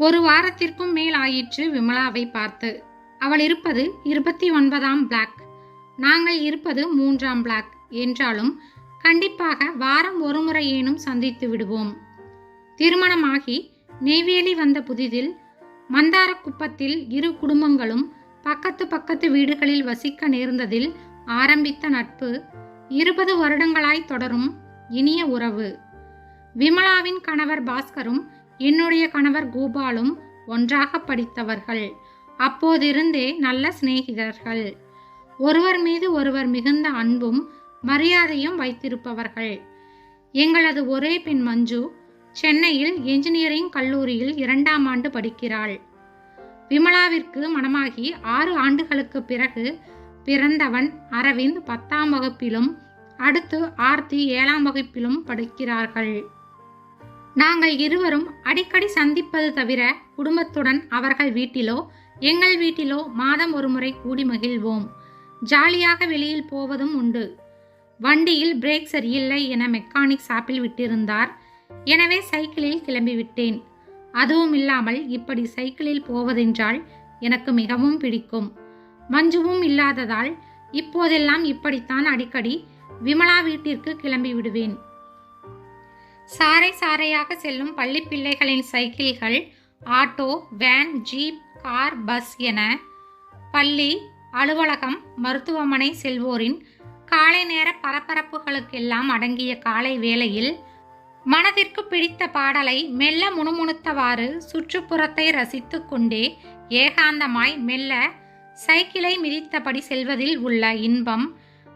ஒரு வாரத்திற்கும் மேல் ஆயிற்று விமலாவை பார்த்து. அவள் இருப்பது இருபத்தி ஒன்பதாம் பிளாக். நாங்கள் இருப்பது மூன்றாம் பிளாக் என்றாலும் கண்டிப்பாக வாரம் ஒரு முறையேனும் ஏனும் சந்தித்து விடுவோம். திருமணமாகி நெய்வேலி வந்த புதிதில் மந்தாரக்குப்பத்தில் இரு குடும்பங்களும் பக்கத்து பக்கத்து வீடுகளில் வசிக்க நேர்ந்ததில் ஆரம்பித்த நட்பு இருபது வருடங்களாய் தொடரும் இனிய உறவு. விமலாவின் கணவர் பாஸ்கரும் என்னுடைய கணவர் கோபாலும் ஒன்றாக படித்தவர்கள். அப்போதிருந்தே நல்ல சிநேகிதர்கள். ஒருவர் மீது ஒருவர் மிகுந்த அன்பும் மரியாதையும் வைத்திருப்பவர்கள். எங்களது ஒரே பெண் மஞ்சு சென்னையில் என்ஜினியரிங் கல்லூரியில் இரண்டாம் ஆண்டு படிக்கிறாள். விமலாவிற்கு மணமாகி ஆறு ஆண்டுகளுக்கு பிறகு பிறந்தவன் அரவிந்த் பத்தாம் வகுப்பிலும் அடுத்து ஆர்த்தி ஏழாம் வகுப்பிலும் படிக்கிறார்கள். நாங்கள் இருவரும் அடிக்கடி சந்திப்பது தவிர குடும்பத்துடன் அவர்கள் வீட்டிலோ எங்கள் வீட்டிலோ மாதம் ஒரு முறை கூடி மகிழ்வோம். ஜாலியாக வெளியில் போவதும் உண்டு. வண்டியில் பிரேக் சரியில்லை என மெக்கானிக் சாப்பில் விட்டிருந்தார். எனவே சைக்கிளில் கிளம்பிவிட்டேன் அதுவும் இல்லாமல் இப்படி சைக்கிளில் போவதென்றால் எனக்கு மிகவும் பிடிக்கும். மஞ்சுவும் இல்லாததால் இப்போதெல்லாம் இப்படித்தான் அடிக்கடி விமலா வீட்டிற்கு கிளம்பி விடுவேன். சாறை சாறையாக செல்லும் பள்ளி பிள்ளைகளின் சைக்கிள்கள் auto van jeep car bus என பள்ளி அலுவலகம் மருத்துவமனை செல்வோரின் காலை நேர பரபரப்புகளுக்கெல்லாம் அடங்கிய காலை வேளையில் மனதிற்கு பிடித்த பாடலை மெல்ல முணுமுணுத்தவாறு சுற்றுப்புறத்தை ரசித்து கொண்டே ஏகாந்தமாய் மெல்ல சைக்கிளை மிதித்தபடி செல்வதில் உள்ள இன்பம்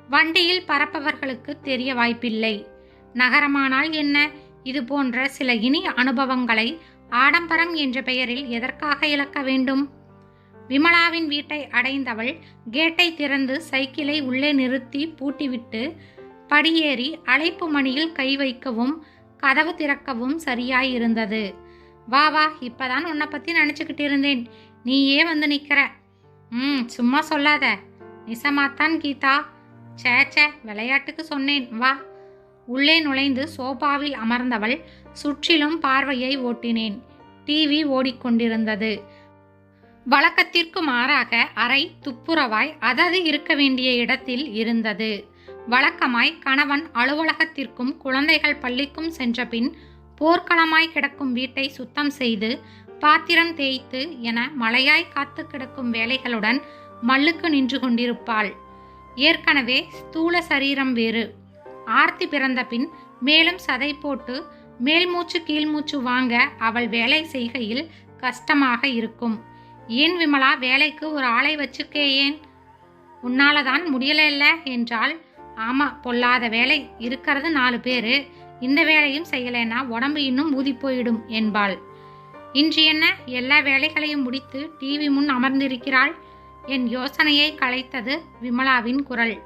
வண்டியில் பறப்பவர்களுக்கு தெரிய வாய்ப்பில்லை. நகரமானால் என்ன? இது போன்ற சில இனிய அனுபவங்களை ஆடம்பரம் என்ற பெயரில் எதற்காக இழக்க வேண்டும்? விமலாவின் வீட்டை அடைந்தவள் கேட்டை திறந்து சைக்கிளை உள்ளே நிறுத்தி பூட்டிவிட்டு படியேறி அழைப்பு மணியில் கை வைக்கவும் கதவு திறக்கவும் சரியாயிருந்தது. வா வா இப்பதான் உன்னை பத்தி நினச்சிக்கிட்டு இருந்தேன். நீயே வந்து நிற்கிற ம் சும்மா சொல்லாத. நிசமாத்தான் கீதா. சே சே விளையாட்டுக்கு சொன்னேன். வா. உள்ளே நுழைந்து சோபாவில் அமர்ந்தவள் சுற்றிலும் பார்வையை ஓட்டினேன். டிவி ஓடிக்கொண்டிருந்தது. வழக்கத்திற்கு மாறாக அறை துப்புரவாய் அதது இருக்க வேண்டிய இடத்தில் இருந்தது. வழக்கமாய் கணவன் அலுவலகத்திற்கும் குழந்தைகள் பள்ளிக்கும் சென்ற பின் போர்க்களமாய் கிடக்கும் வீட்டை சுத்தம் செய்து பாத்திரம் தேய்த்து என மலையாய் காத்து கிடக்கும் வேலைகளுடன் மல்லுக்கு நின்று கொண்டிருப்பாள். ஏற்கனவே ஸ்தூல சரீரம் வேறு. ஆர்த்தி பிறந்த பின் மேலும் சதை போட்டு மேல் மூச்சு கீழ் மூச்சு வாங்க அவள் வேலை செய்கையில் கஷ்டமாக இருக்கும். ஏன் விமலா வேலைக்கு ஒரு ஆளை வச்சுக்கே ஏன் உன்னால தான் முடியலைல்ல என்றால் ஆமா பொல்லாத வேலை. இருக்கிறது நாலு பேரு. இந்த வேலையும் செய்யலைன்னா உடம்பு இன்னும் ஊதி போயிடும் என்பாள். இன்று என்ன? எல்லா வேலைகளையும் முடித்து டிவி முன் அமர்ந்திருக்கிறாள்? என் யோசனையை கலைத்தது விமலாவின் குரல்.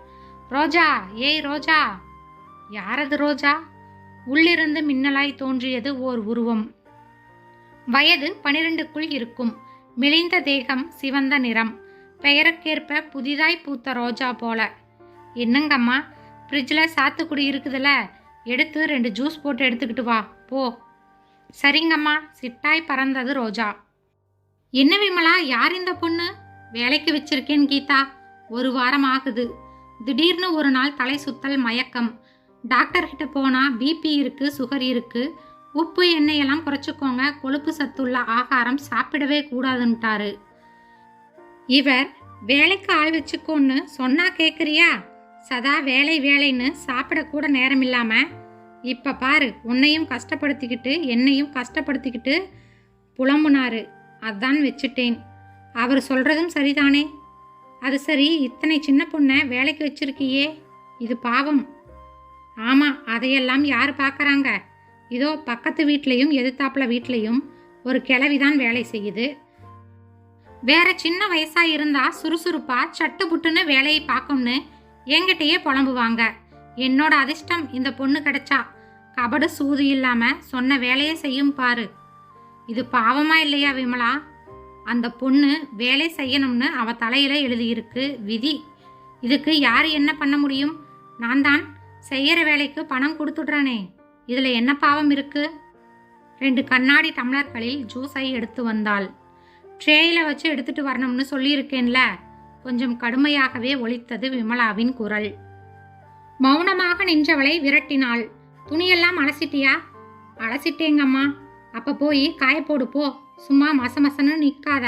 ரோஜா ஏய் ரோஜா! யாரது ரோஜா? உள்ளிருந்து மின்னலாய் தோன்றியது ஓர் உருவம். வயது பனிரெண்டுக்குள் இருக்கும். மெலிந்த தேகம் சிவந்த நிறம். பெயருக்கேற்ப புதிதாய் பூத்த ரோஜா போல. என்னங்கம்மா ஃப்ரிட்ஜில் சாத்துக்குடி இருக்குதுல்ல எடுத்து ரெண்டு ஜூஸ் போட்டு எடுத்துக்கிட்டு வா போ. சரிங்கம்மா சிட்டாய் பறந்தது ரோஜா. என்ன விமலா யார் இந்த பொண்ணு? வேலைக்கு வச்சிருக்கேன் கீதா. ஒரு வாரம் ஆகுது. திடீர்னு ஒரு நாள் தலை சுத்தல் மயக்கம். டாக்டர்கிட்ட போனால் பிபி இருக்குது சுகர் இருக்குது உப்பு எண்ணெயெல்லாம் குறைச்சிக்கோங்க. கொழுப்பு சத்துள்ள ஆகாரம் சாப்பிடவே கூடாதுன்ட்டாரு. இவர் வேலைக்கு ஆள் வச்சுக்கோன்னு சொன்னா கேட்குறியா சதா வேலை வேலைன்னு சாப்பிடக்கூட நேரம் இல்லாமல் இப்போ பாரு உன்னையும் கஷ்டப்படுத்திக்கிட்டு என்னையும் கஷ்டப்படுத்திக்கிட்டு புலம்புனாரு. அதான் வச்சுட்டேன். அவர் சொல்கிறதும் சரிதானே? அது சரி இத்தனை சின்ன பொண்ணை வேலைக்கு வச்சிருக்கியே? இது பாவம். ஆமாம் அதையெல்லாம் யார் பார்க்குறாங்க? இதோ பக்கத்து வீட்லேயும் எதிர்த்தாப்புல வீட்லேயும் ஒரு கிளவிதான் வேலை செய்யுது. வேற சின்ன வயசா இருந்தா சுறுசுறுப்பா சட்டு புட்டுன்னு வேலையை பார்க்கும்னு என்கிட்டயே புலம்புவாங்க. என்னோட அதிர்ஷ்டம் இந்த பொண்ணு கிடைச்சா. கபடு சூது இல்லாம சொன்ன வேலையை செய்யும் பாரு. இது பாவமா இல்லையா விமலா? அந்த பொண்ணு வேலை செய்யணும்னு அவ தலையில எழுதியிருக்கு விதி. இதுக்கு யார் என்ன பண்ண முடியும்? நான் தான் செய்யற வேலைக்கு பணம் கொடுத்துடுறானே. இதில் என்ன பாவம் இருக்கு? ரெண்டு கண்ணாடி டம்ளர்களில் ஜூஸை எடுத்து வந்தாள். ட்ரேயில் வச்சு எடுத்துட்டு வரணும்னு சொல்லியிருக்கேன்ல. கொஞ்சம் கடுமையாகவே ஒலித்தது விமலாவின் குரல். மௌனமாக நின்றவளை விரட்டினாள். துணியெல்லாம் அலசிட்டியா? அலசிட்டேங்கம்மா. அப்போ போய் காயப்போடு போ. சும்மா மசமசன்னு நிற்காத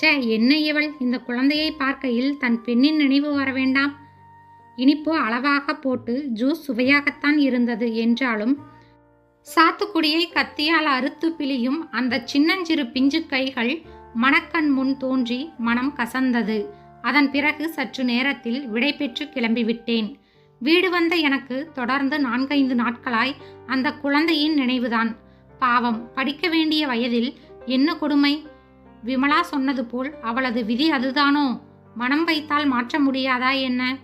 ச்சே என்ன இவள்? இந்த குழந்தையை பார்க்கையில் தன் பெண்ணின் நினைவு வர வேண்டாம். இனிப்பு அளவாக போட்டு ஜூஸ் சுவையாகத்தான் இருந்தது என்றாலும் சாத்துக்குடியை கத்தியால் அறுத்து பிழியும் அந்த சின்னஞ்சிறு பிஞ்சு கைகள் மணக்கண் முன் தோன்றி மனம் கசந்தது. அதன் பிறகு சற்று நேரத்தில் விடைபெற்று கிளம்பிவிட்டேன். வீடு வந்த எனக்கு தொடர்ந்து நான்கைந்து நாட்களாய் அந்த குழந்தையின் நினைவுதான். பாவம் படிக்க வேண்டிய வயதில் என்ன கொடுமை? விமலா சொன்னது போல் அவளது விதி அதுதானோ? மனம் வைத்தால் மாற்ற முடியாதா என்ன?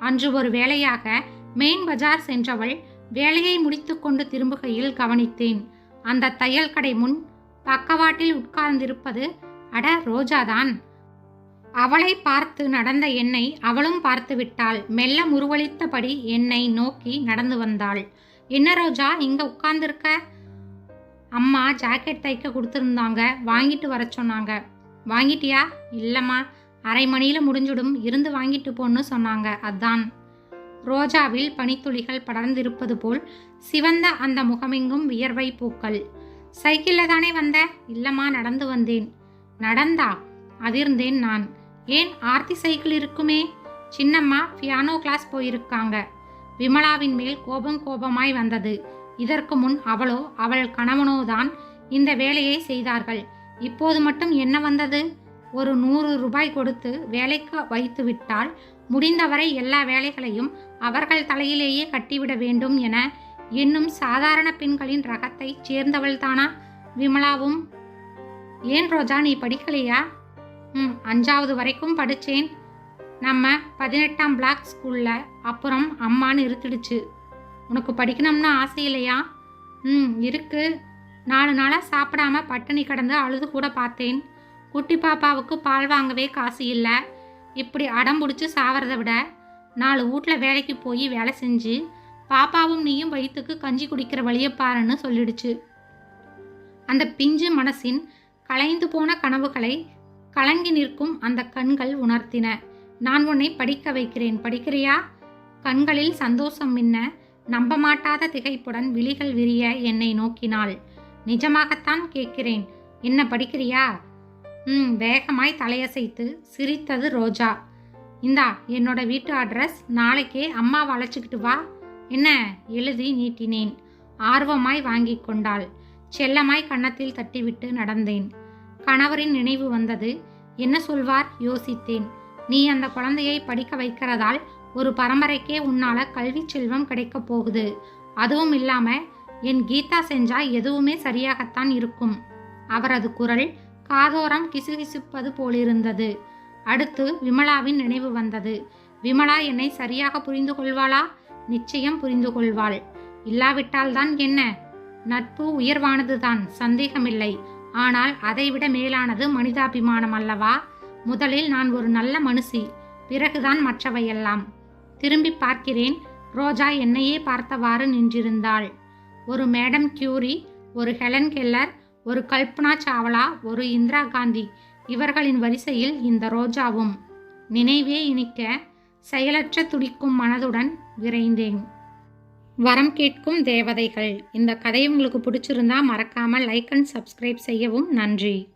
அன்று ஒரு வேலையாக மெயின் பஜார் சென்றவள் வேலையை முடித்துக்கொண்டு திரும்புகையில் கவனித்தேன். அந்த தையல் கடை முன் பக்கவாட்டில் உட்கார்ந்திருப்பது அட ரோஜாதான். அவளை பார்த்து நடந்த என்னை அவளும் பார்த்து விட்டாள். மெல்ல முருவளித்தபடி என்னை நோக்கி நடந்து வந்தாள். என்ன ரோஜா இங்க உட்கார்ந்துருக்க? அம்மா ஜாக்கெட் தைக்க கொடுத்துருந்தாங்க. வாங்கிட்டு வர சொன்னாங்க. வாங்கிட்டியா? இல்லைம்மா. அரை மணியில் முடிஞ்சிடும் இருந்து வாங்கிட்டு போன்னு சொன்னாங்க. அதான். ரோஜாவில் பனித்துளிகள் படர்ந்திருப்பது போல் சிவந்த அந்த முகமெங்கும் வியர்வை பூக்கள். சைக்கிளில் தானே வந்த? இல்லம்மா நடந்து வந்தேன். நடந்தா? அதிர்ந்தேன் நான். ஏன் ஆர்த்தி சைக்கிள் இருக்குமே? சின்னம்மா பியானோ கிளாஸ் போயிருக்காங்க. விமலாவின் மேல் கோபம் கோபமாய் வந்தது. இதற்கு முன் அவளோ அவள் கணவனோ தான் இந்த வேலையை செய்தார்கள். இப்போது மட்டும் என்ன வந்தது? ஒரு நூறு ரூபாய் கொடுத்து வேலைக்கு வைத்துவிட்டால் முடிந்தவரை எல்லா வேலைகளையும் அவர்கள் தலையிலேயே கட்டிவிட வேண்டும் என இன்னும் சாதாரண பெண்களின் ரகத்தை சேர்ந்தவள் தானா? விமலாவும் ஏன் ரோஜா நீ படிக்கலையா? ம் அஞ்சாவது வரைக்கும் படித்தேன். நம்ம பதினெட்டாம் பிளாக் ஸ்கூலில் அப்புறம் அம்மா நிறுத்திடுச்சு உனக்கு படிக்கணும்னு ஆசை இல்லையா? ம் இருக்கு. நாலு நாளாக சாப்பிடாம பட்டினி கடந்து அழுது கூட பார்த்தேன். குட்டி பாப்பாவுக்கு பால் வாங்கவே காசு இல்லை. இப்படி அடம் பிடிச்சி சாவறதை விட நாலு வீட்டில் வேலைக்கு போய் வேலை செஞ்சு பாப்பாவும் நீயும் வயிற்றுக்கு கஞ்சி குடிக்கிற வழியை பாருன்னு சொல்லிடுச்சு. அந்த பிஞ்சு மனசின் கலைந்து போன கனவுகளை கலங்கி நிற்கும் அந்த கண்கள் உணர்த்தின. நான் உன்னை படிக்க வைக்கிறேன். படிக்கிறியா? கண்களில் சந்தோஷம் மின்ன நம்ப மாட்டாத திகைப்புடன் விழிகள் விரிய என்னை நோக்கினாள். நிஜமாகத்தான் கேட்கிறேன். என்ன படிக்கிறியா? ம் வேகமாய் தலையசைத்து சிரித்தது ரோஜா. இந்தா என்னோட வீட்டு அட்ரஸ் நாளைக்கே அம்மாவை அழைச்சிக்கிட்டு வா. என்ன? எழுதி நீட்டினேன். ஆர்வமாய் வாங்கி கொண்டாள். செல்லமாய் கன்னத்தில் தட்டிவிட்டு நடந்தேன். கணவரின் நினைவு வந்தது. என்ன சொல்வார்? யோசித்தேன். நீ அந்த குழந்தையை படிக்க வைக்கிறதால் ஒரு பரம்பரைக்கே உன்னால கல்வி செல்வம் கிடைக்க போகுது. அதுவும் இல்லாம என் கீதா செஞ்சா எதுவுமே சரியாகத்தான் இருக்கும். அவரது குரல் காதோரம் கிசுகிசுப்பது போலிருந்தது. அடுத்து விமலாவின் நினைவு வந்தது. விமலா என்னை சரியாக புரிந்து கொள்வாளா? நிச்சயம் புரிந்து கொள்வாள். இல்லாவிட்டால்தான் என்ன? நட்பு உயர்வானதுதான் சந்தேகமில்லை. ஆனால் அதைவிட மேலானது மனிதாபிமானம் அல்லவா? முதலில் நான் ஒரு நல்ல மனுஷி பிறகுதான் மற்றவையெல்லாம். திரும்பி பார்க்கிறேன் ரோஜா என்னையே பார்த்தவாறு நின்றிருந்தாள். ஒரு மேடம் கியூரி ஒரு ஹெலன் கெல்லர் ஒரு கல்பனா சாவ்லா ஒரு இந்திரா காந்தி. இவர்களின் வரிசையில் இந்த ரோஜாவும். நினைவே இனிக்க செயலற்ற துடிக்கும் மனதுடன் விரைந்தேன். வரம் கேட்கும் தேவதைகள். இந்த கதை உங்களுக்கு பிடிச்சிருந்தா மறக்காமல் லைக் அண்ட் சப்ஸ்கிரைப் செய்யவும் நன்றி.